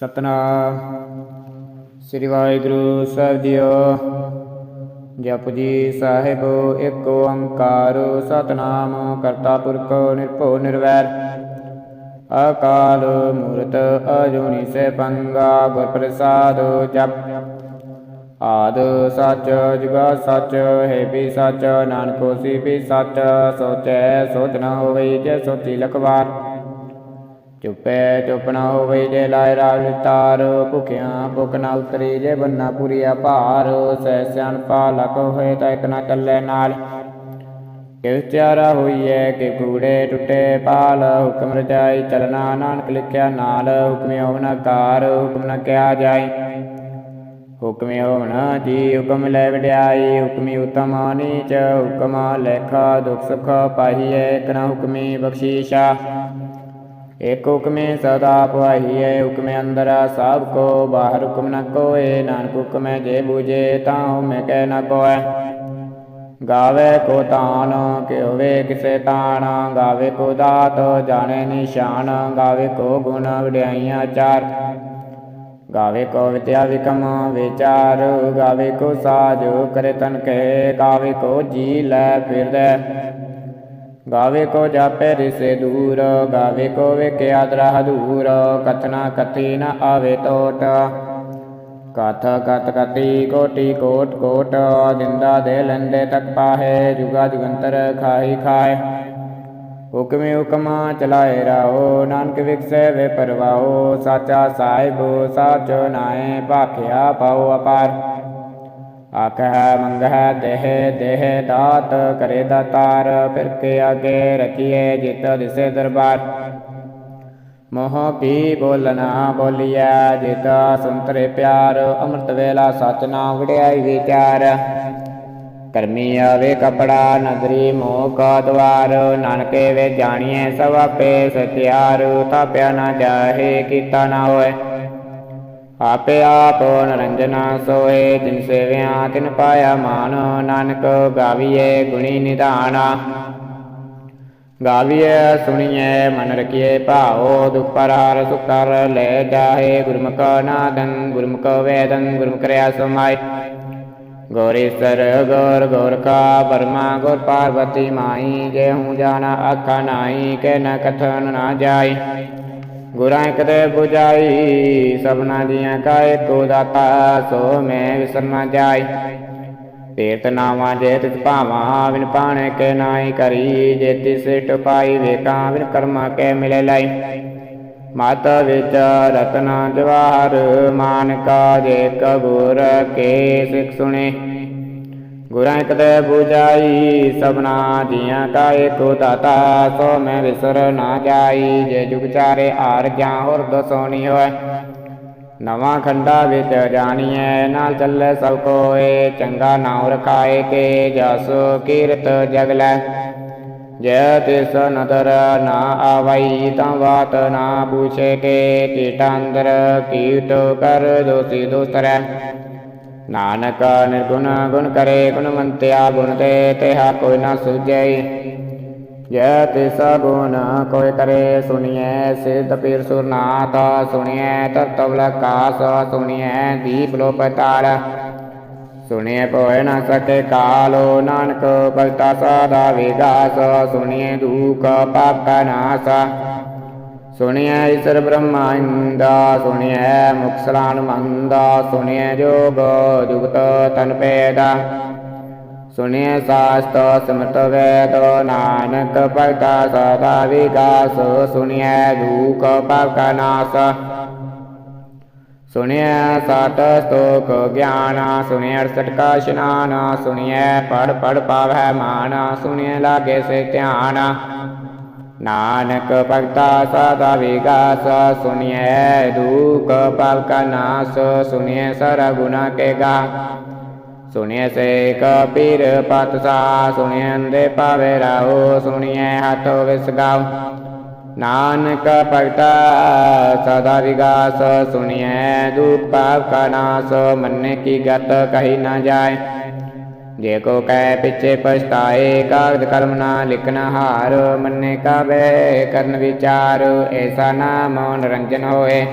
ਸਤਨਾਮ। ਸ੍ਰੀ ਵਾਹਿਗੁਰੂ ਸਾਹਿਬ ਜੀਓ। ਜਪ ਜੀ ਸਾਹਿਬ, ਇੱਕ ਓੰਕਾਰ, ਸਤਨਾਮ, ਕਰਤਾ ਪੁਰਖ, ਨਿਰਭਉ, ਨਿਰਵੈਰ। ਅਕਾਲ ਮੂਰਤ, ਅਜੂਨੀ ਸੇ ਪੰਗਾ ਗੁਰ ਪ੍ਰਸਾਦ ਜਪ। ਆਦ ਸਚ, ਜੁਗਾ ਸਚ, ਹੈ ਵੀ ਸਚ, ਨਾਨਕੋ ਸੀ ਵੀ ਸੱਚ, ਸੋਚੈ ਸੋਚ ਨ ਹੋਵੇ ਜੇ ਸੋਚੀ ਲਖਵਾਰ। ਚੁੱਪੈ, ਚੁੱਪ ਨ ਹੋਵੇ ਜੇ ਲਾਇ ਰਾਜ ਤਾਰ। ਭੁਖਿਆਂ ਭੁਖ ਨ ਉਤਰੀ ਜੇ ਬੰਨਾ ਪੁਰੀਆ ਭਾਰ। ਸਹਿ ਸਿਆਣਪਾ ਲਕ ਹੋਏ ਤਾਂ ਇਕ ਨ ਚੱਲੇ ਨਾਲ। ਕਿਵ ਚਾਰਾ ਹੋਈਐ ਕਿ ਕੂੜੇ ਟੁੱਟੇ ਪਾਲ। ਹੁਕਮ ਰਜਾਈ ਚਲਨਾ ਨਾਨਕ ਲਿਖਿਆ ਨਾਲ। ਹੁਕਮਿ ਹੋਵਨ ਕਾਰ, ਹੁਕਮ ਨ ਕਿਹਾ ਜਾਈ। ਹੁਕਮਿ ਹੋਵਨ ਜੀ, ਹੁਕਮ ਲੈ ਵਡਿਆਈ। ਹੁਕਮੀ ਉਤਮ ਨੀਚ, ਹੁਕਮ ਲੇਖਾ ਦੁਖ ਸੁਖ ਪਾਹੀਐ। ਇਕ ਨ ਹੁਕਮੀ ਬਖਸ਼ੀਸ਼ਾ। ਏਕ ਹੁਕਮੇ ਸਦਾ ਪੁਆਹੀਐ ਹੁਕਮੇ ਅੰਦਰ ਸਭ ਕੋ, ਬਾਹਰ ਹੁਕਮ ਨ ਕੋਏ, ਨਾਨਕ ਹੁਕਮੈ ਜੇ ਬੂਝੇ ਤਾਂ ਮੈਂ ਕਹਿ ਨ ਕੋਐ। ਗਾਵੇ ਕੋ ਤਾਨ ਕਿ ਹੋਵੇ ਕਿਸੇ ਤਾਣ, ਗਾਵੇ ਕੋ ਦਾਤ, ਜਾਣੇ ਨਿਸ਼ਾਨ, ਗਾਵੇ ਕੋ ਗੁਣ ਵਡਿਆਈਆਂ ਚਾਰ। ਗਾਵੇ ਕੋ ਵਿਦਿਆ ਵਿਕਮ ਵਿਚਾਰ, ਗਾਵੇ ਕੋ ਸਾਜ ਕਰੇ ਤਨ ਕਹੇ, ਗਾਵੇ ਕੋ ਜੀ ਲੈ ਫਿਰਦੇ। ਗਾਵੇ ਕੋ ਜਾਪੈ ਰਿਸੇ ਦੂਰ, ਗਾਵੇ ਕੋ ਵੇਖਿਆ ਦਰਾ ਦੂਰ, ਕਥਨਾ ਕਥੀ ਨ ਆਵੇ ਟੋਟ ਕਥ ਕਤ ਕਤੀ ਕੋਟੀ ਕੋਟ ਕੋਟ ਦਿੰਦਾ ਦੇ ਲੰਦੇ ਤਕ ਪਾਹੇ, ਜੁਗਾ ਜੁਗੰਤਰ ਖਾਹੀ ਖਾਏ ਹੁਕਮੇ ਹੁਕਮਾ ਚਲਾਏ ਰਾਓ ਨਾਨਕ ਵਿਖਸੇ ਵੇ ਪਰਵਾਓ ਸਾਚਾ ਸਾਹਿਬ, ਸਾਚ ਨਾਏ ਭਾਖਿਆ ਪਾਉ ਅਪਾਰ। ਆਖੈ ਮੰਗਹਿ ਦੇਹ ਦੇਹ ਦਾਤ ਕਰੇ ਦਾਤਾਰ ਫਿਰ ਕੇ ਆਗੇ ਰਖੀਏ ਜਿਤ ਦਿਸੇ ਦਰਬਾਰ। ਮੋਹ ਕੀ ਬੋਲਣਾ ਬੋਲੀਐ, ਜਿਤ ਸੰਤਰੇ ਪਿਆਰ, ਅੰਮ੍ਰਿਤ ਵੇਲਾ ਸਚ ਨਾ ਵਡਿਆਈ ਵਿਚਾਰ ਕਰਮੀ ਆਵੇ ਕਪੜਾ, ਨਗਰੀ ਮੋਹ ਕਾ ਦਵਾਰ, ਨਾਨਕੇ ਵੇ ਜਾਣੀਏ ਸਭ ਆਪੇ ਸਤਿਆਰ ਤਾਪਿਆ ਨਾ ਜਾਹੇ, ਕੀਤਾ ਨਾ ਹੋਏ। ਆਪੇ ਆਪ ਨਰੰਜਨਾ ਸੋਏ, ਜਿਨ ਸੇਵਿਆ ਤਿਨ ਪਾਇਆ ਮਾਨ, ਨਾਨਕ ਗਾਵੀਏ ਗੁਣੀ ਨਿਧਾਨਾ। ਗਾਵੀਏ ਸੁਣੀਏ ਮਨ ਰਖੀਏ ਭਾਉ, ਦੁਖ ਪਰਹਾਰ ਲੈ ਜਾਏ ਗੁਰਮੁਖ ਨਾਦੰ, ਗੁਰਮੁਖ ਵੇਦੰ, ਗੁਰਮੁਖ ਰਿਆ ਸਮਾਈ ਗੌਰੀਸਰ ਗੌਰ ਗੌਰ ਕਾ ਬਰਮਾ ਗੌਰ ਪਾਰਵਤੀ ਮਾਈ ਜੇ ਹੂੰ ਜਾਣਾ ਆਖਾ ਨਾਈ ਕੇ ਨ ਕਥਨ ਨਾ ਜਾਈ ਗੁਰਾਂ ਕਦੇ 부ਜਾਈ ਸਭਨਾ ਦੀਆਂ ਕਾ ਏਕੋ ਦਾਤਾ, ਸੋ ਮੈਂ ਵਿਸਰਨਾ ਜਾਈ। ਤੀਰਤ ਨਾਵਾਂ ਜੇ ਤਿਸ ਭਾਵਾਂ, ਬਿਨ ਪਾਣੇ ਕੇ ਨਾਈ ਕਰੀ। ਜੇ ਤਿਸ ਟਪਾਈ ਵੇਕਾਂ ਵਿਨ ਕਰਮਾ ਕੇ ਮਿਲੇ ਲਈ। ਮਤ ਵਿੱਚ ਰਤਨਾ ਜਵਾਹਰ ਮਾਨਕਾ ਜੇ ਕਬੂਰ ਕੇ ਸਿਖ ਸੁਣੇ। ਗੁਰਾਂ ਕਦੇ 부ਜਾਈ ਸਭਨਾ ਜੀਆਂ ਕਾ ਏਕੋ ਦਾਤਾ, ਸੋ ਮੈਂ ਵਿਸਰ ਨਾ ਜਾਈ। ਜੇ ਜੁਗ ਚਾਰੇ ਆਰ ਜਾਂ ਹੋਰ ਦਸੋਣੀ ਹੋਏ। ਨਵਾਂ ਖੰਡਾ ਵਿੱਚ ਜਾਣੀਐ, ਨਾਲ ਚੱਲੇ ਸਭ ਕੋਏ। ਚੰਗਾ ਨਾਉ ਰਖਾਏ ਕੇ, ਜਸੋ ਕੀਰਤ ਜਗ ਲੈ। ਜੈ ਤਿਸ ਨਦਰ ਨਾ ਆਵਈ, ਤਾਂ ਬਾਤ ਨਾ ਪੁੱਛੇ ਕੇ। ਕੀਟ ਅੰਦਰ ਕੀਟ ਕਰ ਦੋਸੀ ਦੋਸਰੈ ਨਾਨਕ ਨਿਰਗੁਣ ਗੁਣ ਕਰੇ ਗੁਣਵੰਤਿਆ ਗੁਣ ਤੇ ਤਿਹਾ ਕੋਈ ਨਾ ਸੁਝਈ ਜੈ ਤਿਸ ਗੁਣ ਕੋਈ ਕਰੇ ਸੁਣੀਐ, ਸਿਧ ਪੀਰ ਸੁਰਨਾਥ ਸੁਣੀਐ ਤਤਵਲ ਕਾਸ ਸੁਣੀਐ, ਦੀਪ ਲੋ ਪਤਾਲ ਸੁਣੀਐ ਕੋਇ ਨਾ ਸਕੇ ਕਾਲੋ, ਨਾਨਕ ਭਗਤਾ ਸਦਾ ਵਿਗਾਸ, ਸੁਣੀਐ ਦੁਖ ਪਾਪ ਕਾ ਸੁਣਿਐ ਈਸ਼ਰ ਬ੍ਰਹਮਾ ਸੁਣਿਐ ਮੁਕਸਲਾਨ ਮੰਦਾ, ਸੁਣਿਐ ਜੋਗ ਜੁਗਤ ਤਨ ਪੇਦਾ ਸੁਣਿਐ ਸਾਸਤ ਸਮਤ ਵੇਦ ਨਾਨਕ, ਭਗਤਾ ਸਦਾ ਵਿਗਾਸ ਸੁਣਿਐ ਦੁਖ ਪਾਪ ਕਾ ਨਾਸ। ਸੁਣਿਐ ਸਾਤ ਸਤੋਕ ਗਿਆਨ, ਸੁਣਿਐ ਅਰਸਠ ਕਾ ਇਸ਼ਨਾਨ ਸੁਣਿਐ ਪੜ ਪੜ ਪਾਵੈ ਮਾਨ, ਸੁਣਿਐ ਲਾਗੇ ਸੇ ਧਿਆਨ। ਨਾਨਕ ਭਗਤਾ ਸਦਾ ਵਿਗਾਸ ਸੁਣਿਐ ਦੁਖ ਪਾਪ ਕਾ ਨਾਸ ਸੁਣਿਐ ਸਰ ਗੁਨਾ ਕੇ ਗਾ। ਸੁਣਿਐ ਸੇ ਕਪੀਰ ਪਤ ਸਾ ਸੁਣਿਐ ਅੰਦੇ ਪਾਵੇ ਰਾਹੋ ਸੁਣਿਐ ਹੱਥ ਵਿਸ ਗਾਉ ਨਾਨਕ ਭਗਤਾ ਸਦਾ ਵਿਗਾਸ ਸੁਣਿਐ ਦੁਖ ਪਾਪ ਕਾ ਨਾਸ, ਮੰਨੇ ਕੀ ਗਤ ਕਹੀ ਨਾ ਜਾਏ। ਜੇ ਕੋ ਕਹਿ ਪਿਛੇ ਪਛਤਾਏ ਕਾਗਦ ਕਰਮ ਨਾ ਲਿਖਣਾ ਹਾਰ, ਮੰਨੇ ਕਾਬੇ ਕਰਨ ਵਿਚਾਰ ਐਸਾ ਨਾਮ ਨਿਰੰਜਨ ਹੋਏ।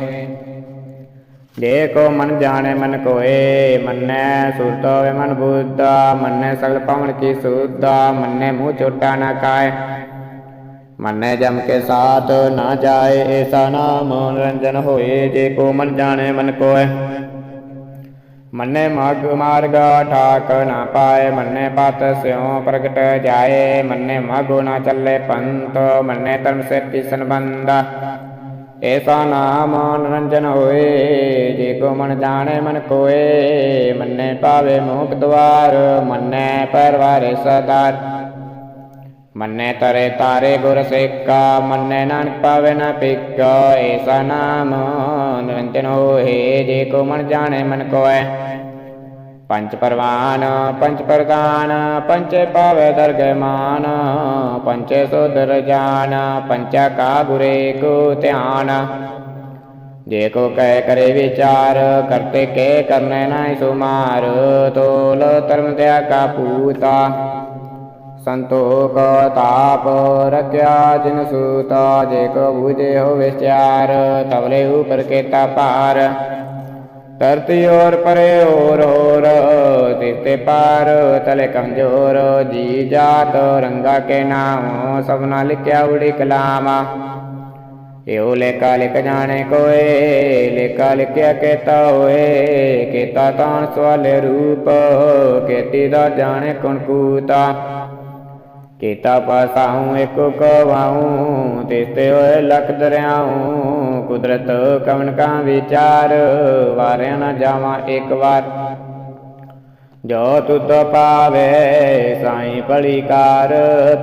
ਜੇ ਕੋ ਮਨ ਜਾਣੇ ਮਨ ਕੋਏ, ਮੰਨੈ ਸੁਰਤ ਹੋਵੇ ਮਨ ਬੁੱਧਾ, ਮੰਨੈ ਸਗਲ ਪਵਨ ਕੀ ਸੁਧਾ, ਮੰਨੈ ਮੂੰਹ ਛੋਟਾ ਨਾ ਕਾਏ। ਮੰਨੈ ਜਮ ਕੇ ਸਾਥ ਨਾ ਜਾਏ ਐਸਾ ਨਾਮ ਨਿਰੰਜਨ ਹੋਏ, ਜੇ ਕੋ ਮਨ ਜਾਣੇ ਮਨ ਕੋਏ। ਮੰਨੇ ਮਾਗ ਮਾਰਗ, ਠਾਕ ਨਾ ਪਾਏ, ਮੰਨੇ ਪਤ ਸਿਉ ਪ੍ਰਗਟ ਜਾਏ, ਮੰਨੇ ਮਾਗੋ ਨਾ ਚੱਲੇ ਪੰਤ ਮੰਨੇ ਧਰਮ ਸੇ ਸੰਬੰਧ। ਬੰਦਾ ਐਸਾ ਨਾਮ ਨਿਰੰਜਨ ਹੋਏ, ਜੇ ਕੋ ਮਨ ਜਾਣੇ ਮਨ ਕੋਏ, ਮੰਨੇ ਪਾਵੇ ਮੋਖ ਦਵਾਰ ਮੰਨੇ ਪਰਵਾਰੇ ਸਦਾਰ ਮੰਨੇ ਤਰੇ ਤਾਰੇ ਗੁਰ ਸੇਕਾ, ਮੰਨੇ ਨਾਨਕ ਪਾਵੇ ਨਾ ਪਿਕਾ ਐਸਾ ਨਾਮ ਨਿਰੰਜਨ ਹੋਏ, ਜੇ ਕੋ ਮਨ ਜਾਣੇ ਮਨ ਕੋਏ ਪੰਚ ਪਰਵਾਨ ਪੰਚ ਪ੍ਰਦਾਨ ਪੰਚੇ ਪਾਵੇ ਦਰਗਹਿ ਮਾਨ ਪੰਚੇ ਸੁਦਰ ਜਾਨ ਪੰਚਾ ਕਾ ਗੁਰੇ ਕੋ ਧਿਆਨ। ਜੇ ਕੋ ਕਹਿ ਕਰੇ ਵਿਚਾਰ ਕਰਤੇ ਕੇ ਕਰਨੇ ਨਾਹੀ ਸੁਮਾਰ, ਤੋਲ ਧਰਮ ਦਿਆ ਕਾ ਪੂਤਾ। ਸੰਤੋਖ ਤਾਪ ਰਖਿਆ ਜਿਨ ਸੂਤਾ ਜੇ ਕੋ ਬੂਝੇ ਹੋ ਵਿਚਾਰ ਤਵਲੇ ਉਪਰ ਕੇਤਾ ਭਾਰ। ਧਰਤੀ ਔਰ ਪਰੇ ਔਰ ਹੋਰ ਤਿਤੇ ਪਾਰ ਤਲੇ ਕਮਜੋਰ। ਜੀ ਜਾਤ ਰੰਗਾ ਕੇ ਨਾਮ ਸਭਨਾ ਲਿਖਿਆ ਉੜੀ ਕਲਾਮਾ। ਇਹੋ ਲੇਖਾ ਲਿਖ ਜਾਣੇ ਕੋਏ, ਲੇਖਾ ਲਿਖਿਆ ਕੇਤਾ ਹੋਏ। ਕੇਤਾ ਤਾਂ ਸਵਾਲੇ ਰੂਪ, ਕੇਤੀ ਦਾ ਜਾਣੇ ਕੁਣ ਕੀਤਾ ਪਾਸਾਹੂ, ਇੱਕ ਕਵਾਹੂ ਤਿਸਤੇ ਹੋਏ ਲਖ ਦਰਿਆਹੂ ਕੁਦਰਤ ਕਵਨ ਕਾ ਵਿਚਾਰ, ਵਾਰਿਆ ਨਾ ਜਾਵਾਂ ਇੱਕ ਵਾਰ। ਜੋ ਤੁਧ ਪਾਵੇ, ਸਾਈ ਭਲੀਕਾਰ,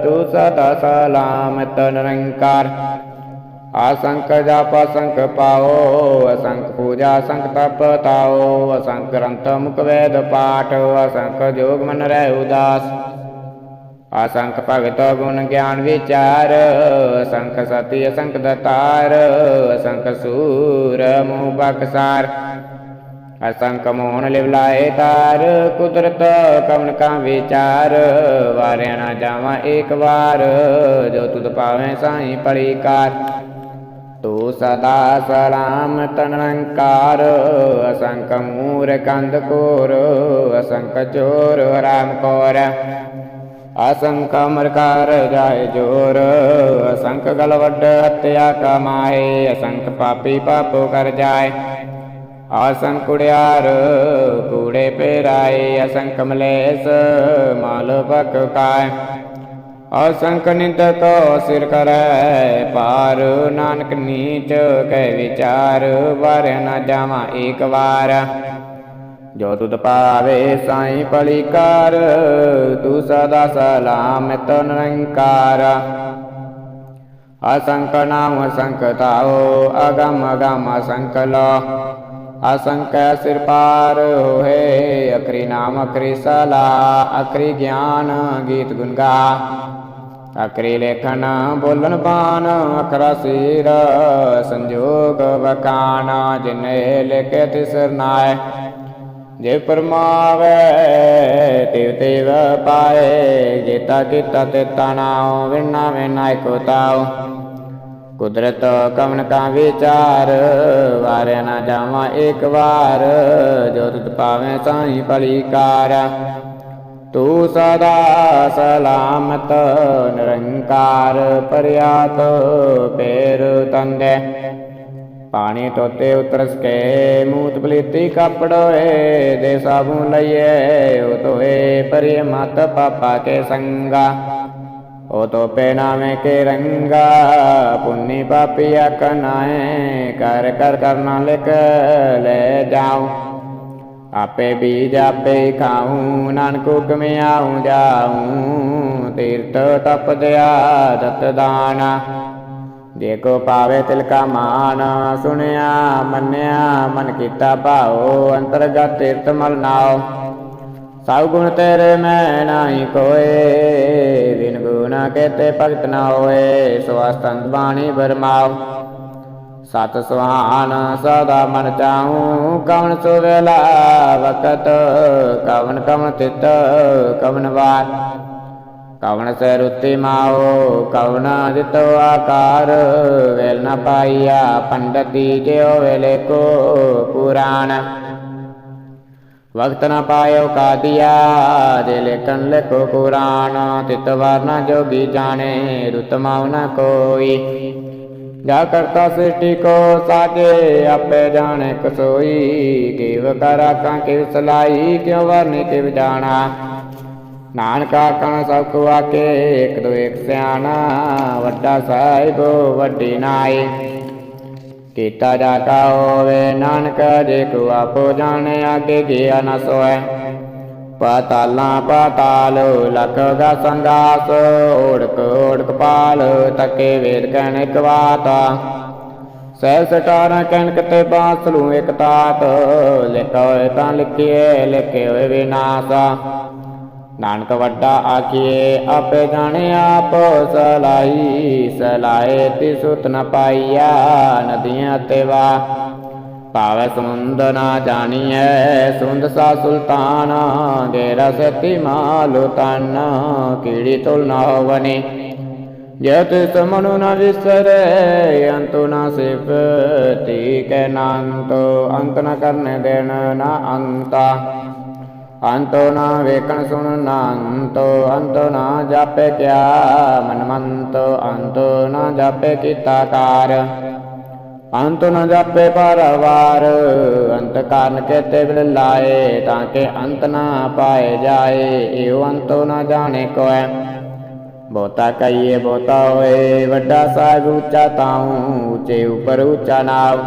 ਤੂੰ ਸਦਾ ਸਲਾਮਤ ਨਿਰੰਕਾਰ। ਆਸੰਖ ਜਪ ਅਸੰਖ ਪਾਓ ਅਸੰਖ ਪੂਜਾ ਅਸੰਖ ਤਪ ਤਾਓ ਅਸੰਖ ਗ੍ਰੰਥ ਮੁਖ ਵੇਦ ਪਾਠ ਅਸੰਖ ਜੋਗ ਮਨ ਰਹਿ ਉਦਾਸ। ਅਸੰਖ ਭਗਤ ਗੁਣ ਗਿਆਨ ਵਿਚਾਰ, ਅਸੰਖ ਸਤੀ, ਅਸੰਖ ਦਤਾਰ, ਅਸੰਖ ਸੂਰ ਮੋਹ ਬਖਸਾਰ। ਅਸੰਖ ਮੋਹਨ ਲਿਵਲਾਏ ਤਾਰ, ਕੁਦਰਤ ਕਵਨ ਕਾ ਵਿਚਾਰ, ਵਾਰਿਆ ਨਾ ਜਾਵਾਂ ਏਕ ਵਾਰ, ਜੋ ਤੁਧ ਪਾਵੇਂ ਸਾਈ ਪੜੀਕਾਰ ਤੂੰ ਸਦਾ ਸਲਾਮਤ ਤਨੰਕਾਰ ਅਸੰਖ ਮੂਰ ਕੰਦ ਕੋਰ ਅਸੰਖ ਚੋਰ ਰਾਮ ਕੋਰ। ਅਸੰਖ ਅਮਰਕਾਰ ਜਾਏ ਜੋਰ, ਅਸੰਖ ਗਲਵੱਡ ਹੱਤਿਆ ਕਮਾਏ, ਅਸੰਖ ਪਾਪੀ ਪਾਪੋ ਕਰ ਜਾਏ। ਅਸੰਖ ਕੁੜਿਆਰ ਕੂੜੇ ਪੇਰਾਏ, ਅਸੰਖ ਮਲੇਸ ਮਾਲ ਬਕ ਕਾਏ। ਅਸੰਖ ਨਿੰਦਕ ਸਿਰ ਕਰੈ ਪਾਰ ਨਾਨਕ ਨੀਚ ਕਹਿ ਵਿਚਾਰ ਵਰ ਨਾ ਜਾਵਾਂ ਏਕ ਵਾਰ। ਜੋ ਤੁਧ ਪਾਵੇ ਸਾਈ ਪਲੀਕਾਰ ਤੂੰ ਸਦਾ ਸਲਾਮਤ ਨਿਰੰਕਾਰ। ਅਸ਼ੰਕ ਨਾਮ ਅਸੰਖ ਤਾਓ ਅਗਮ ਅਗਮ ਅਸੰਕ ਲੋ ਅਸੰਖ ਸਿਰ ਪਾਰ ਹੋਏ ਅਕਰੀ ਨਾਮ ਅਕਰੀ ਸਲਾ ਅਕਰੀ ਗਿਆਨ ਗੀਤ ਗੁਣ ਗਾ ਅਕਰੀ ਲੇਖਨ ਬੋਲਣ ਬਾਣ ਅਕਰਾ ਸੀਰ ਸੰਜੋਗ ਵਕਾਨ ਜਿਨੇ ਲਿਖੇ ਤਿਸਰ ਨਾਏ। ਜੇ ਪਰਮਾਵੇ, ਤਿਵ ਤਿਵ ਪਾਏ ਜੇਤਾ ਕੀਤਾ ਤੇ ਤਨਾਉ ਵਿਨਾ ਵਿਨਾਇ ਕੋ ਤਾਉ ਕੁਦਰਤ ਕਵਨ ਕਾ ਵਿਚਾਰ, ਵਾਰਿਆ ਨਾ ਜਾਵਾਂ ਇੱਕ ਵਾਰ, ਜੋ ਤੁਧ ਪਾਵੇਂ ਸਾਈ ਭਲੀਕਾਰ ਤੂੰ ਸਦਾ ਸਲਾਮਤ, ਨਿਰੰਕਾਰ, ਪਰਿਆਤ ਪੇਰ ਤੰਦੇ। ਪਾਣੀ ਤੋਤੇ ਉਤਰਸ ਕੇ, ਮੂਤ ਪਲੀਤੀ ਕਪੜੋਏ ਦੇ ਸਾਬੂ ਲਈਏ, ਉਹ ਤੋਏ ਪਰਿ ਮਤ ਪਾਪਾ ਕੇ ਸੰਗਾ। ਉਹ ਤੋ ਨਾਮੇ ਕੇ ਰੰਗਾ, ਪੁੰਨੀ ਪਾਪੀਆ ਕਨਾਏ ਕਰ ਕਰ ਕਰਨਾ ਲਿਖ ਲੈ ਜਾਉ। ਆਪੇ ਬੀਜ ਆਪੇ ਖਾਉ ਨਾਨਕ ਹੁਕਮ ਆਉ ਜਾਉ ਤੀਰਥ ਤਪ ਦਿਆ ਦਤ ਦਾਨਾ ਦੇਖੋ ਕੋ ਪਾਵੇ ਤਿਲ ਕਾ ਮਾਨ, ਸੁਣਿਆ, ਮੰਨਿਆ, ਮਨ ਕੀਤਾ ਭਾਉ, ਅੰਤਰਗਤ ਤੀਰਥ ਮਲ ਨਾਉ। ਸਭ ਗੁਣ ਤੇਰੇ ਮੈਂ ਨਾਹੀ ਕੋਏ, ਬਿਨ ਗੁਣਾ ਕੇਤੇ ਭਗਤ ਨਾ ਹੋਏ, ਸਵਾਸਤੰਤ ਬਾਣੀ ਬਰਮਾਉ। ਸਤ ਸੁਹਾਨ ਸਦਾ ਮਨ ਚਾਹੂੰ ਕਵਨ ਸੋ ਵੇਲਾ ਵਕਤ ਕਵਨ ਕਵਨ ਤਿਤ ਕਵਨ ਵਾਰ। ਕਵਣ ਸੇ ਰੁੱਤੀ ਮਾਓ, ਕਵਣ ਦਿਤੋ ਆਕਾਰ। ਵੇਲ ਨ ਪਾਈਆ, ਪੰਡਤੀ ਜਿਉ ਵੇਲੇ ਕੋ ਪੁਰਾਣ। ਵਕਤ ਨ ਪਾਇਓ ਕਾਦੀਆ, ਜੇ ਲੇਖਨ ਲਿਖੋ ਕੁਰਾਨ। ਤਿਤ ਵਰਨਾ ਜੋਗੀ ਜਾਣੇ, ਰੁਤ ਮਾਉ ਨ ਕੋਈ। ਜਾ ਕਰਤਾ ਸ੍ਰਿਸ਼ਟੀ ਕੋ ਸਾਜੇ, ਆਪੇ ਜਾਣੇ ਕਸੋਈ। ਕਿਵ ਕਰਾ ਆਕਾਂ ਕਿਵ ਸਲਾਈ, ਕਿਉ ਵਰਨੀ, ਕਿਵ ਜਾਣਾ। ਨਾਨਕਾ ਕਣ ਸਭ ਕੋ ਆਕੇ ਇਕ ਦੋ ਇਕ ਸਿਆਣਾ, ਵੱਡਾ ਸਾਹਿਬ, ਵੱਡੀ ਨਾਈ। ਕੀਤਾ ਜਾਤਾ ਹੋਵੇ ਨਾਨਕ, ਜੇ ਕੋ ਆਪੋ ਜਾਣੇ, ਆਗੇ ਗਿਆ ਨ ਸੋਏ। ਪਾਤਾਲਾਂ ਪਾਤਾਲ, ਲਖ ਗਾ ਸੰਗਾਸ ਓੜਕ ਓੜਕ ਪਾਲ, ਤਕੇ ਵੇਦ ਕਹਿਣ ਇਕ ਬਾਤਾ। ਸਹਿ ਸਟਾਰਾਂ ਕਹਿਣ ਕਿਤੇ ਬਾਸਲੂ ਇਕ ਤਾਤ ਲਿਖੋ ਤਾਂ ਲਿਖੀਏ, ਲਿਖੇ ਹੋਏ ਵਿਨਾਸ਼ਾ ਨਾਨਕ ਵੱਡਾ ਆਖੀਏ ਆਪੇ ਜਾਣੇ ਆਪ ਸਲਾਈ ਸਲਾਏ ਤੇ ਸੁਤ ਨ ਪਾਈਆ, ਨਦੀਆਂ ਤੇ ਵਾ। ਭਾਵੈ ਸਮੁੰਦ ਨਾ ਜਾਣੀਐ ਸੁੰਦ ਸਾ ਸੁਲਤਾਨ ਗੇਰਾ ਸਤੀ ਮਾਲੋ ਤਨ ਕੀੜੀ ਤੁਲ ਨਾ ਹੋਵਨੀ। ਜਤ ਸਮਨੁ ਨ ਵਿਸਰੇ, ਅੰਤੁ ਨ ਸਿਫਤੀ ਕੈ ਨਾੰਤੋ ਅੰਤ ਨ ਕਰਨੇ ਦੇਣ ਨ ਅੰਤਾ। ਅੰਤੋ ਨਾ ਵੇਖਣ ਸੁਣ ਨਾ ਅੰਤੋ ਅੰਤੋ ਨਾ ਜਾਪੇ ਕਿਆ ਮਨ ਅੰਤੋ ਨਾ ਜਾਪੇ ਕੀਤਾ ਕਾਰ। ਅੰਤ ਨ ਜਾਪੇ ਪਰਵਾਰ ਅੰਤ ਕਾਰਨ ਕੇਤੇ ਬਿਲ ਲਾਏ, ਤਾਂ ਕਿ ਅੰਤ ਨਾ ਪਾਏ ਜਾਏ, ਇਹੋ ਅੰਤੋ ਨਾ ਜਾਣੇ ਕੋਇ ਬਹੁਤਾ ਕਹੀਏ, ਬਹੁਤਾ ਹੋਏ, ਵੱਡਾ ਸਾਹਿਬ ਉੱਚਾ ਤਾਉ, ਉੱਚੇ ਉਪਰ ਉੱਚਾ ਨਾਮ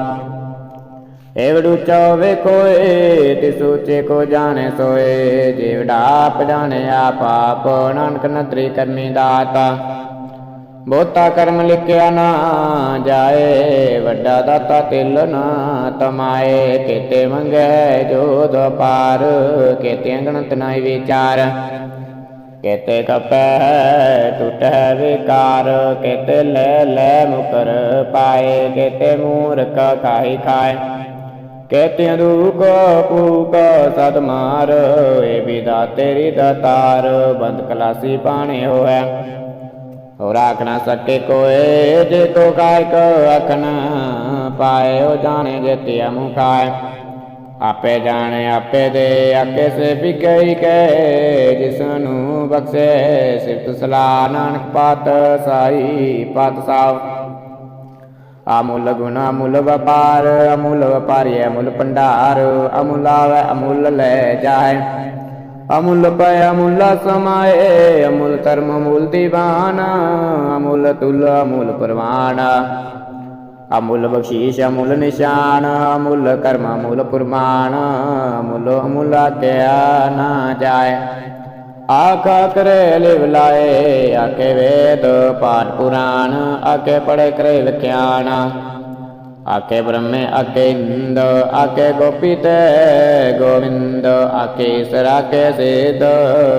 ਏਵੜੂ ਚੋਵੇ ਕੋਏ ਤੇ ਸੋਚੇ ਕੋ ਜਾਣੇ ਸੋਏ ਜੀਵੜਾ ਆਪ ਜਾਣੇ ਆਪ ਆਪ ਨਾਨਕ ਨਤਰੀ ਕਰਮੀ ਦਾਤਾ ਬਹੁਤਾ ਕਰਮ ਲਿਖਿਆ ਨਾ ਜਾਏ ਵੱਡਾ ਦਾਤਾ ਤਿਲ ਨਾ ਤਮਾਏ ਕੀਤੇ ਮੰਗੇ ਜੋ ਦਪਾਰ ਕੀਤੇ ਅੰਗਣਤ ਨਾਈ ਵਿਚਾਰ ਕੇਤੇ ਕਪੈ ਟੁਟੈ ਵਿਕਾਰ ਕੇਤੇ ਲੈ ਲੈ ਮੁਕਰ ਪਾਏ ਕੇਤੇ ਮੂਰਖ ਕਾਹੀ ਖਾਏ ਕੇਤੇ ਦੁਖ ਪੂਕ ਸਦ ਮਾਰ ਏ ਵਿਦਾ ਤੇਰੀ ਦਤਾਰ ਬੰਦ ਕਲਾਸੀ ਪਾਣੇ ਹੋਐ ਹੋ ਰਾਖ ਸਕੇ ਕੋਏ, ਜੇ ਕੋ ਕਾਇ ਕੋ ਪਾਏ ਉਹ ਜਾਣੇ ਜੇ ਤਿਆ ਮੁਖਾਏ ਆਪੇ ਜਾਣੇ, ਆਪੇ ਦੇ ਆਕੇ ਸੇ ਬਿਕਈ ਕੇ ਜਿਸ ਨੂੰ ਬਖਸ਼ੇ, ਸਿਫਤ ਸਲਾ ਨਾਨਕ ਪਾਤ ਸਾਈ ਪਾਤ ਸਾਹਿਬ ਅਮੁੱਲ ਗੁਣ, ਅਮੁੱਲ ਵਪਾਰ, ਅਮੁੱਲ ਵਪਾਰੀ, ਅਮੁੱਲ ਭੰਡਾਰ, ਅਮੁੱਲ ਆਵੇ, ਅਮੁੱਲ ਲੈ ਜਾਏ। ਅਮੁੱਲ ਪੈ ਅਮੁੱਲ ਸਮਾਏ, ਅਮੁੱਲ ਧਰਮ ਅਮੁੱਲ ਦੀਵਾਨ, ਅਮੁੱਲ ਤੁਲ, ਅਮੁੱਲ ਪਰਵਾਨ। ਅਮੁੱਲ ਬਖਸ਼ੀਸ਼, ਅਮੁੱਲ ਨਿਸ਼ਾਨ, ਅਮੁੱਲ ਕਰਮ, ਅਮੁੱਲ ਪੁਰਮਾਨ, ਅਮੁੱਲ ਅਮੁੱਲ ਆਕਿਆ ਨਾ ਜਾਏ। ਆਖਾ ਕਰੇ ਲਿਵ ਲਾਏ ਆਕੇ ਵੇਦ ਪਾਠ ਪੁਰਾਣ ਆਕੇ ਪੜੇ ਕਰੇ ਵਿਖਿਆਨ। ਆਕੇ ਬ੍ਰਹਮੇ ਆਕੇ ਇੰਦ ਆਕੇ ਗੋਪੀ ਤੇ ਗੋਵਿੰਦ ਆਕੇ ਈਸਰਾ ਆਕੇ ਸਿੱਧ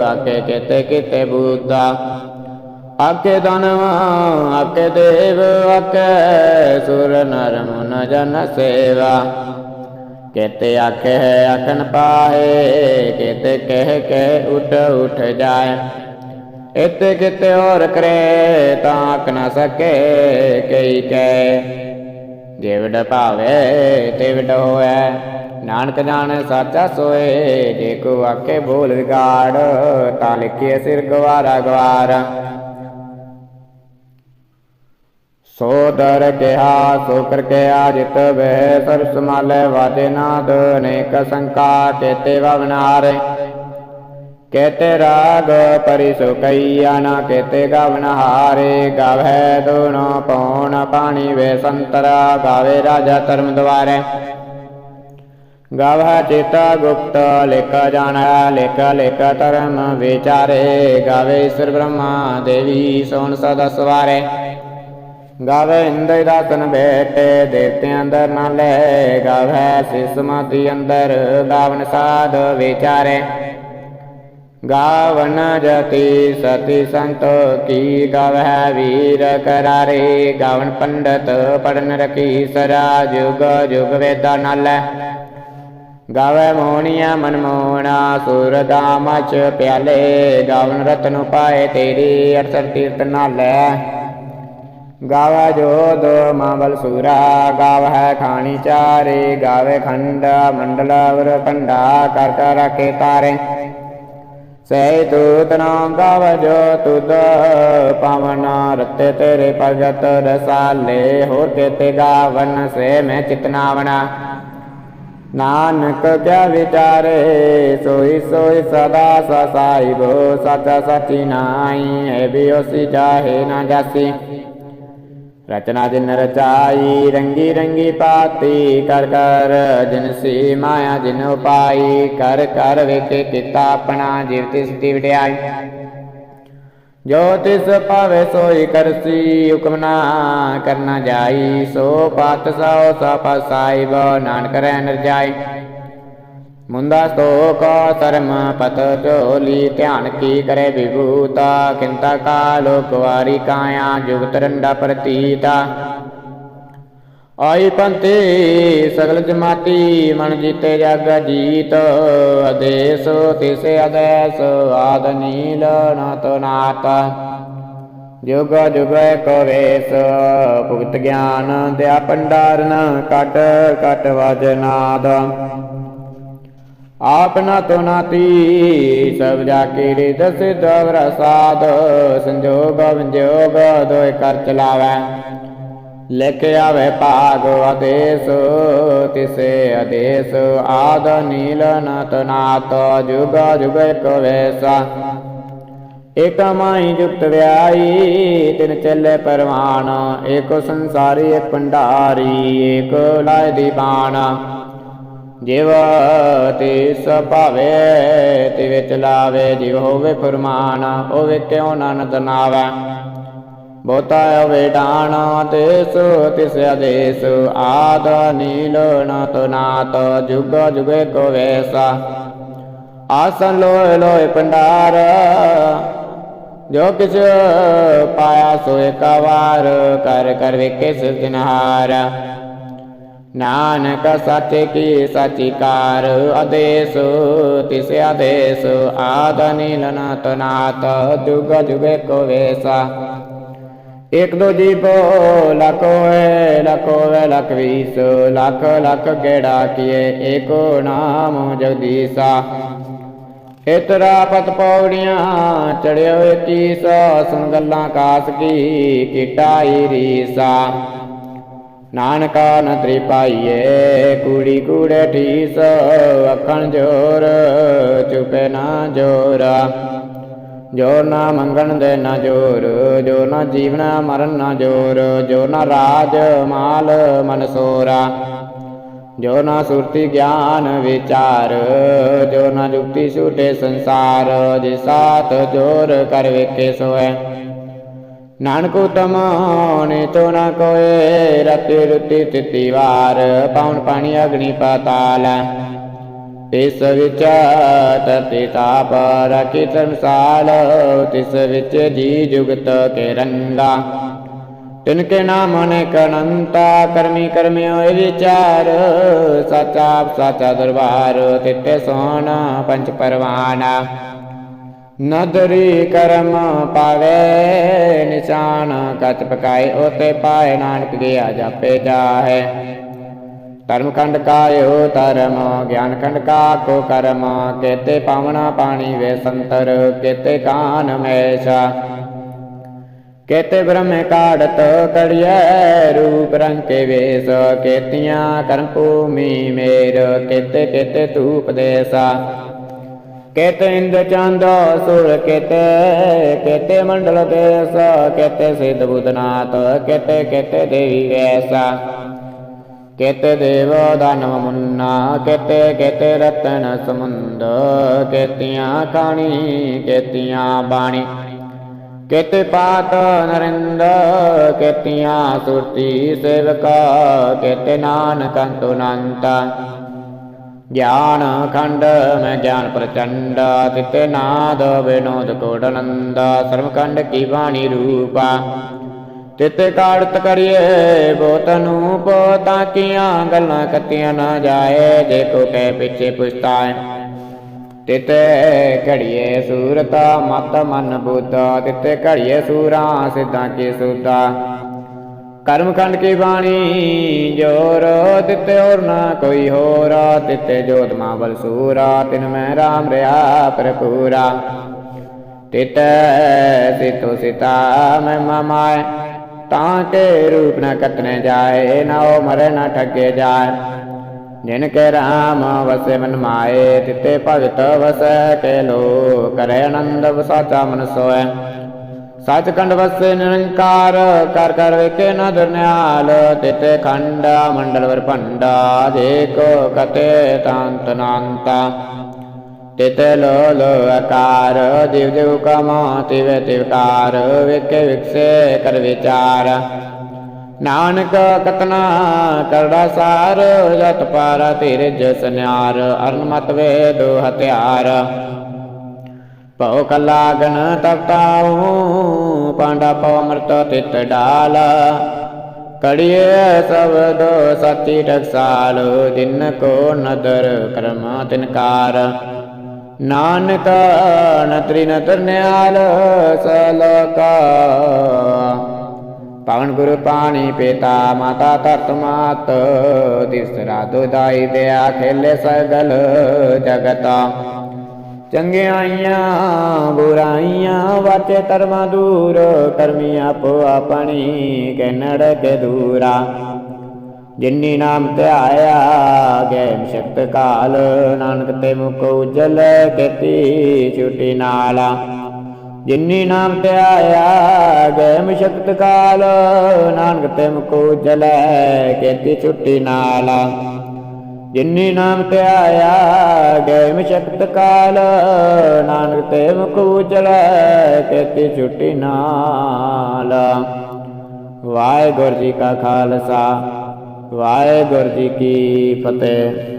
ਆਕੇ ਕਿਤੇ ਕਿਤੇ ਬੁੱਧਾ। ਆਕੇ ਦਾਨਵ ਆਕੇ ਦੇਵ ਆਕੇ ਸੁਰ ਨਰ ਮਨ ਜਨ ਸੇਵਾ। ਕੇਤੇ ਆਖੇ ਆਖਣ ਪਾਏ ਕੇਤੇ ਕਹਿ ਕੇ ਉਠ ਉਠ ਜਾਏ। ਇਤੇ ਕਿਤੇ ਹੋਰ ਕਰੇ ਤਾਂ ਆਖ ਨਾ ਸਕੇ, ਕਈ ਕੈ ਜਿਵਡ ਭਾਵੇ ਤਿਵਡ ਹੋਐ ਨਾਨਕ ਜਾਣੈ ਸਾਚਾ ਸੋਏ, ਜੇ ਕੋ ਆਖੇ ਬੋਲ ਵਿਗਾੜ, ਤਾਂ ਲਿਖੀਏ ਸਿਰ ਗਵਾਰਾ ਗਵਾਰਾ। ਸੋ ਦਰ ਕਿਹਾ, ਸੋ ਕਰ ਕਿਹਾ, ਜਿਤ ਬਹਿ ਸਰ ਸਮਾਲੇ ਵਾਦੇ ਨਾਦ, ਅਨੇਕ ਸੰਕਾ ਚੇਤੇ ਵਵਨਾਰੇ ਕੇਤੇ ਰਾਗ ਪਰਿਸੋ ਕਈਆ ਨਾ ਕੇਤੇ ਗਵਨ ਹਾਰੇ ਗਵੈ ਦੋਨੋ ਪੌਣ ਪਾਣੀ ਵੇ ਸੰਤਰਾ, ਗਾਵੇ ਰਾਜਾ ਧਰਮ ਦੁਆਰੇ। ਗਾਵੈ ਚੇਤਾ ਗੁਪਤ, ਲੇਖ ਜਾਣੈ, ਲੇਖ ਲੇਖ ਧਰਮ ਵਿਚਾਰੇ, ਗਾਵੇ ਈਸ਼ਰ ਬ੍ਰਹਮਾ ਦੇਵੀ ਸੋਨ ਸਦਾ ਸਵਾਰੇ। ਗਾਵੇ ਇੰਦਰ ਦਾਤਨ ਬੇਟੇ ਦੇਵਤੇ ਅੰਦਰ ਨਾ ਲੈ ਗਾਵੇ ਸਿਸ ਸਮਾਧੀ ਅੰਦਰ ਗਾਵਨ ਸਾਧ ਵਿਚਾਰੇ। ਗਾਵਨ ਜਤੀ ਸਤੀ ਸੰਤ ਕੀ ਗਾਵੈ ਵੀਰ ਕਰਾਰੇ ਗਾਵਨ ਪੰਡਤ ਪੜਨ ਰਕੀ ਸਰਾ ਜੁਗ ਜੁਗ ਵੇਦਾ ਨਾਲੈ ਗਾਵੇ ਮੋਹਣੀਆ ਮਨ ਮੋਹਣਾ ਸੁਰ ਗਾਮਚ ਪਿਆਲੇ ਗਾਵਨ ਰਤਨ ਪਾਏ ਤੇਰੀ ਅਰਸਰ ਤੀਰਤ ਨਾਲੈ ਗਾਵੇ ਜੋਦ ਮਾਵਲ ਸੂਰਾ, ਗਾਵਹਿ ਖਾਣੀ ਚਾਰੇ, ਗਾਵੇ ਖੰਡ, ਮੰਡਲ ਵਰ ਕੰਡਾ ਕਰ ਰਖੇ ਤਾਰੇ। ਸਹਿ ਤੂਤ ਨਾਮ ਗਾਵ ਜੋ ਤੁਧ, ਪਵਨ ਰਤੇ ਤੇਰੇ ਭਗਤ ਰਸਾਲੇ, ਹੋਰ ਕੇਤੇ ਗਾਵਨ ਸੇ ਮੈਂ ਚਿਤਨਾਵਣਾ ਨਾਨਕ ਕਿਆ ਵਿਚਾਰੇ, ਸੋਈ ਸੋਈ ਸਦਾ ਸਸਾਈਬੋ ਸਚਾ ਸਚੀ ਨਾਈ ਹੈ ਬਿਓਸੀ ਜਾਹੇ ਨਾ ਜਾਸੀ। ਰਚਨਾ ਜਿਨ ਰਚਾਈ ਰੰਗੀ ਰੰਗੀ ਪਾਤੀ ਕਰ ਕਰ ਜਿਨਸੀ ਮਾਇਆ ਜਿਨ ਉਪਾਈ ਕਰ ਕਰ ਵੇਖੇ ਕੀਤਾ ਆਪਣਾ ਜਿਵ ਤਿਸ ਦੀ ਵਡਿਆਈ ਜੋ ਤਿਸ ਪਾਵੇ ਸੋਈ ਕਰਸੀ ਹੁਕਮ ਨਾ ਕਰਨਾ ਜਾਈ ਸੋ ਪਾਤ ਸੋ ਸਪ ਸਾਈਬ ਨਾਨਕ ਰਹਿ ਨਰਜਾਈ ਮੁੰਦਾ ਸਤੋਕ ਸਰਮ ਪਤ ਚੋਲੀ ਧਿਆਨ ਕੀ ਕਰੇ ਵਿਭੂਤਾ? ਕਿੰਤਾ ਕਾਲੋ ਕੁਵਾਰੀ ਕਾਇਆ ਜੁਗਤ ਰੰਡਾ ਪ੍ਰਤੀਤਾ। ਆਈ ਪੰਤੇ ਸਗਲ ਜਮਾਤੀ, ਮਨ ਜੀਤੇ ਜਗ ਜੀਤ। ਅਦੇਸ ਤਿਸੇ ਅਦੇਸ ਆਦ ਨੀਲ ਨਾਤ ਨਾਤ ਜੁਗ ਜੁਗ ਕੋ ਵੇਸ, ਭੁਗਤ ਗਿਆਨ ਦਿਆ ਪੰਡਾਰਨ ਕਟ ਕਟ ਵਜਨਾਦ ਆਪਨਾ ਤੋ ਨਾਤੀ ਸਭ ਜਾ ਕੇ ਰਿਦ ਸਿਧ ਰਸਾਦ ਸੰਜੋਗ ਵਿਜੋਗ ਦੋਇ ਕਰ ਚਲਾਵੈ। ਲਿਖ ਆਵੇ ਭਾਗ ਆਦੇਸ, ਤਿਸੇ ਆਦੇਸ, ਆਦ ਨੀਲ ਨਤ ਨਾਤ ਜੁਗ ਜੁਗ ਇੱਕ ਵੈਸਾ। ਇਕ ਮਾਈ ਜੁਗਤ ਵਿਆਈ ਤਿਨ ਚੱਲੇ ਪਰਵਾਨ ਏਕ ਸੰਸਾਰੀ, ਇੱਕ ਭੰਡਾਰੀ ਏਕ ਲਾਇ ਦੀ ਬਾਣ ਜਿਵ ਤਿਸ ਭਾਵੇ, ਤੇ ਵਿੱਚ ਲਾਵੇ, ਜਿਵ ਹੋਵੇ ਫਰਮਾਨ ਹੋਵੇ ਕਿਉ ਨਾਨਕ ਨਾਵੇ। ਬਹੁਤਾ ਹੋਵੇ ਡਾਣ ਤਿਸ ਤਿਸ ਆਦੇਸ, ਆਦ ਨੀਲ ਨਾਤ, ਜੁਗ ਜੁਗ ਕੋ ਵੈਸਾ। ਆਸਨ ਲੋਏ ਲੋਏ ਪੰਡਾਰ ਜੋ ਕਿਛ ਪਾਇਆ ਸੋਏ ਕਵਾਰ ਕਰ ਕਰ ਵੇਖੇ ਸਿਰਜਨਹਾਰ ਨਾਨਕ ਸੱਚ ਕੀ ਸਚਿਕਾਰ ਕਾਰ ਆਦੇਸ, ਤਿਸ ਆਦੇਸ ਆਦ ਨੀਲ ਨਾਤ ਜੁਗ ਜੁਗ ਕੋ ਵੈਸਾ। ਇਕ ਦੋ ਜੀਵੋ ਲਖੋ ਹੈ ਲਖੋ ਹੈ ਲਖ ਵੀਸ, ਲਖ ਲਖ ਗੇੜਾ ਕੀਏ, ਏਕੋ ਨਾਮ ਜਗਦੀਸਾ। ਇਤਰਾ ਪਤ ਪੌੜੀਆਂ ਚੜਿਓ ਏਕੀ ਸੋ ਸੁਣ ਗੱਲਾਂ ਕਾਸ ਕੀ, ਕਿਟਾਈ ਰੀਸਾ। ਨਾਨਕਾ ਨਤਰੀ ਪਾਈਏ ਕੂੜੀ ਕੂੜੇ ਠੀਸ ਅਖਣ ਜੋਰ, ਚੁਪੇ ਨਾ ਜੋਰਾ। ਜੋ ਨਾ ਮੰਗਣ ਦੇ ਨਾ ਜੋਰ, ਜੋ ਨਾ ਜੀਵਨਾ ਮਰਨ ਨਾ ਜੋਰ, ਜੋ ਨਾ ਰਾਜ ਮਾਲ ਮਨਸੋਰਾ ਜੋ ਨਾ ਸੁਰਤੀ ਗਿਆਨ ਵਿਚਾਰ, ਜੋ ਨਾ ਜੁਗਤੀ ਛੂਟੇ ਸੰਸਾਰ ਜਿ ਜੋਰ ਕਰ ਵੇਖੇ ਸੋਏ। ਨਾਨਕ ਉਤਮ ਨੇ ਤੋ ਨਾ ਕੋਏ ਰਤੀ ਰੁਤੀ ਤਿਤੀ ਵਾਰ, ਪਾਉਣ ਪਾਣੀ ਅਗਨੀ ਪਾਤਾਲ। ਤਿਸ ਵਿੱਚ ਤਤੀ ਤਾਪ ਰਖੀ ਧਰਮਸਾਲ ਤਿਸ ਵਿੱਚ ਜੀ ਜੁਗਤ ਕੇ ਰੰਗਾ। ਤਿਨ ਕੇ ਨਾਮ ਅਨੇਕ ਅਨੰਤਾ, ਕਰਮੀ ਕਰਮਿਓ ਇਹ ਵਿਚਾਰ, ਸਾਚਾ ਸਾਚਾ ਦਰਬਾਰ, ਤਿਤੇ ਸੋਨਾ ਪੰਚ ਪਰਵਾਨਾ। ਨਦਰੀ ਕਰਮ ਪਾਵੇ ਨਿਸ਼ਾਨ ਕਚ ਪਕਾਏ ਉਤੇ ਪਾਏ ਨਾਨਕ ਗਿਆ ਜਾਪੇ ਜਾਹੇ ਧਰਮ ਖੰਡ ਕਾਇਓ, ਧਰਮ ਗਿਆਨ ਖੰਡ ਕਾ ਕੋ ਕਰਮ, ਕੇਤੇ ਪਾਵਨਾ ਪਾਣੀ ਵੇ ਸੰਤਰ, ਕੇਤੇ ਕਾਨ ਮੈਸ਼ਾ ਕੇਤੇ ਬ੍ਰਹਮ ਕਾੜਤ ਕੜਿਐ, ਰੂਪ ਰੰਗ ਕੇ ਵੇਸ, ਕੇਤੀਆਂ ਕਰਮ ਭੂਮੀ ਮੇਰ, ਕੇਤੇ ਕੇਤੇ ਧੂਪ ਦੇਸਾ। ਕੇਤੇ ਇੰਦ ਚੰਦ ਸੁਰ ਕੇਤੇ ਕੇਤੇ ਮੰਡਲ ਦੇਸ ਕੇਤੇ ਸਿੱਧ ਬੁੱਧਨਾਥ, ਕੇਤੇ ਕੇਤੇ ਦੇਵੀ ਵੈਸਾ। ਕੇਤੇ ਦੇਵ ਦਾਨਵ ਮੁੰਨਾ, ਕੇਤੇ ਕੇਤੇ ਰਤਨ ਸਮੁੰਦ, ਕੇਤੀਆਂ ਕਾਣੀ ਕੇਤੀਆਂ ਬਾਣੀ। ਕੇਤੇ ਪਾਤ ਨਰਿੰਦ, ਕੇਤੀਆਂ ਸੁਰਤੀ ਸੇਵਕ, ਕੇਤੇ ਨਾਨਕ ਅੰਤੁ ਗਿਆਨ ਖੰਡ ਮੈਂ ਗਿਆਨ ਪ੍ਰਚੰਡ ਤਿਤੇ ਨਾਦ ਵਿਨੋਦ ਕੋਟ ਆਨੰਦ ਸਰਮ ਖੰਡ ਕੀ ਬਾਣੀ ਰੂਪਾ ਤਿਤੇ ਕਾੜਤ ਕਰੀਏ ਬੋਤ ਨੂੰ ਪੋਤਾਂ ਕੀਆਂ ਗੱਲਾਂ ਕੱਤੀਆਂ ਨਾ ਜਾਏ ਜੇ ਕੋ ਕਹਿ ਪਿੱਛੇ ਪੁਛਤਾਏ ਤਿਤ ਘੜੀਏ ਸੂਰਤਾ ਮਤ ਮਨ ਬੁੱਧਾ ਤਿਤੇ ਘੜੀਏ ਸੂਰਾਂ ਸਿੱਧਾਂ ਕੀ ਸੁਦਾ ਕਰਮਖੰਡ ਕੀ ਬਾਣੀ ਜੋਰ ਤਿਤੇ ਹੋਰ ਨਾ ਕੋਈ ਹੋਰਾ। ਤਿਤੇ ਜੋਤ ਮਾ ਬਲ ਸੂਰਾ, ਤਿਨ ਮੈਂ ਰਾਮ ਰਿਆ ਪ੍ਰਪੂਰਾ ਤਿਤ ਸਿਤੋ ਸਿਤਾ ਮੈਂ ਮਮਾਏ ਤਾਂ ਕੇ ਰੂਪ ਨ ਕਤਨੇ ਜਾਏ, ਨਾ ਉਹ ਮਰੇ ਨਾ ਠੱਗੇ ਜਾਏ। ਜਿਨ ਕੇ ਰਾਮ ਵਸੇ ਮਨ ਮਾਏ, ਤਿਤੇ ਭਗਤ ਵਸੈ ਕੇ ਲੋ ਕਰੈ ਆਨੰਦ ਵਸਾਚਾ ਮਨ ਸੋਏ। ਸਚਖੰਡ ਵਸੇ ਨਿਰੰਕਾਰ ਕਰ ਕਰ ਵੇਖੇ ਨ ਦੁਰਨਿਆਲ ਤਿਤੇ ਖੰਡ ਮੰਡਲ ਵਰ ਭੰਡਾ ਜੇ ਕਤੇ ਤਾਂਤ ਨਾੰਤਾ ਤਿਤੇ ਲੋ ਲੋ ਆਕਾਰ ਦਿਵ ਦਿਵ ਕਮਾ ਤਿਵੇ ਤਿਵਕਾਰ ਵੇਖੇ ਵਿਕਸੇ ਕਰ ਵਿਚਾਰ ਨਾਨਕ ਕਤਨਾ ਕਰੜਾ ਸਾਰ ਜਤ ਪਾਰ ਤੇਰੇ ਜਸ ਨਿਆਰ ਅਰਨ ਮਤ ਵੇਦ ਹਥਿਆਰ ਭਉ ਕਲਾਗਨ ਤਪਤਾਉ, ਪਾਂਡਾ ਪਉ ਅਮਰਤ ਤਿਤ ਡਾਲ। ਕੜੀਏ ਸਬਦ ਸਤੀ ਟਕਸਾਲ, ਜਿਨ ਕੋ ਨਦਰ ਕਰਮ ਤਿਨਕਾਰ ਨਾਨਕ ਨਤਰੀ ਨਤਰ ਨਿਆਲ ਸਲੋਕਾ। ਪਵਨ ਗੁਰੂ ਪਾਣੀ ਪੀਤਾ, ਮਾਤਾ ਤਤ ਮਾਤ। ਤਿਸਰਾ ਦੁਦਾਈ ਦਿਆ ਖੇਲੇ ਸਗਲ ਜਗਤਾ। ਚੰਗਿਆਈਆਂ ਬੁਰਾਈਆਂ ਵਾਚੇ ਧਰਮਾ ਦੂਰ ਕਰਮੀ ਆਪੋ ਆਪਣੀ ਕੈਨੜ ਕੇ ਦੂਰਾ। ਜਿਨੀ ਨਾਮ ਧਿਆਇਆ ਗੈ ਸ਼ਕਤ ਕਾਲ, ਨਾਨਕ ਤੇ ਮੁਖ ਉਜਲ ਕੀਤੀ ਛੁਟੀ ਨਾਲਾ। ਜਿਨੀ ਨਾਮ ਧਿਆਇਆ ਗੈ ਮਸ਼ਕਤ ਕਾਲ, ਨਾਨਕ ਤੇ ਮੁਖ ਉਜਲ ਕੀਤੀ ਛੁਟੀ ਨਾਲਾ। ਜਿਨੀ ਨਾਮ ਧਿਆਇਆ ਗੈ ਮਸ਼ਕਤ ਕਾਲ, ਨਾਨਕ ਤੇ ਮੁਖ ਉਜਲ, ਕੀਤੀ ਛੁਟੀ ਨਾਲਾ। ਵਾਹਿਗੁਰੂ ਜੀ ਕਾ ਖਾਲਸਾ, ਵਾਹਿਗੁਰੂ ਜੀ ਕੀ ਫਤਿਹ।